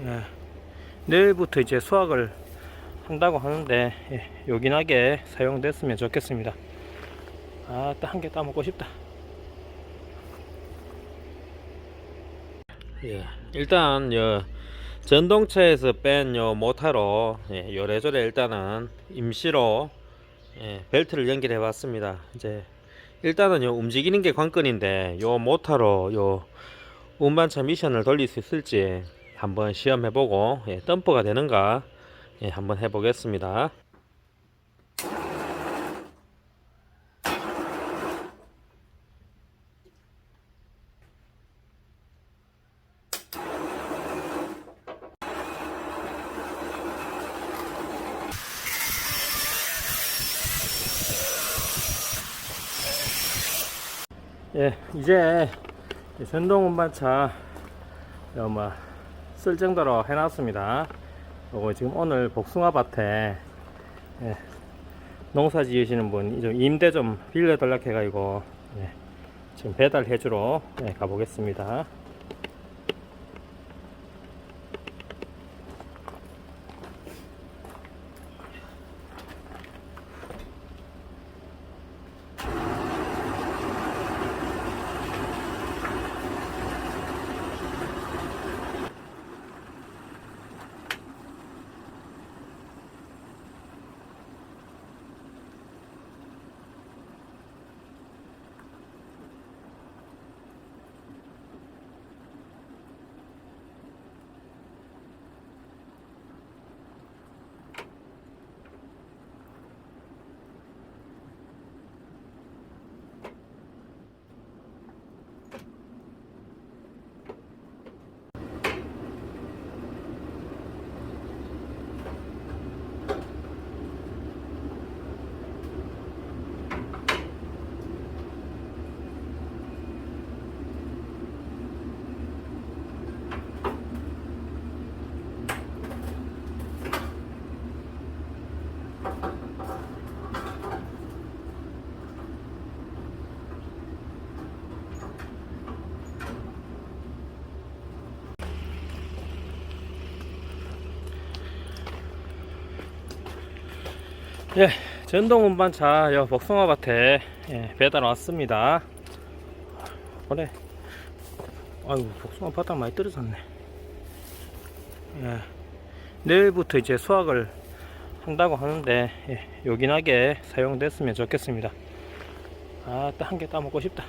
예, 내일부터 이제 수확을 한다고 하는데 예, 요긴하게 사용됐으면 좋겠습니다. 아, 또 한 개 따먹고 싶다. 예, 일단 요 전동차에서 뺀 요 모터로 예, 요래저래 일단은 임시로 예, 벨트를 연결해 봤습니다. 이제 일단은 요 움직이는 게 관건인데 요 모터로 요 운반차 미션을 돌릴 수 있을지 한번 시험해 보고 예, 덤퍼가 되는가 예, 한번 해 보겠습니다. 예, 이제 전동 운반차 뭐 쓸 정도로 해놨습니다. 요거 지금 오늘 복숭아 밭에 예, 농사 지으시는 분 좀 임대 좀 빌려 달라 해가지고 예, 지금 배달해주러 예, 가보겠습니다. 예, 전동 운반차 여 복숭아 밭에 예, 배달 왔습니다. 그래. 아이고 복숭아 바닥 많이 떨어졌네. 예, 내일부터 이제 수확을 한다고 하는데 예, 요긴하게 사용됐으면 좋겠습니다. 아, 또 한 개 따먹고 싶다.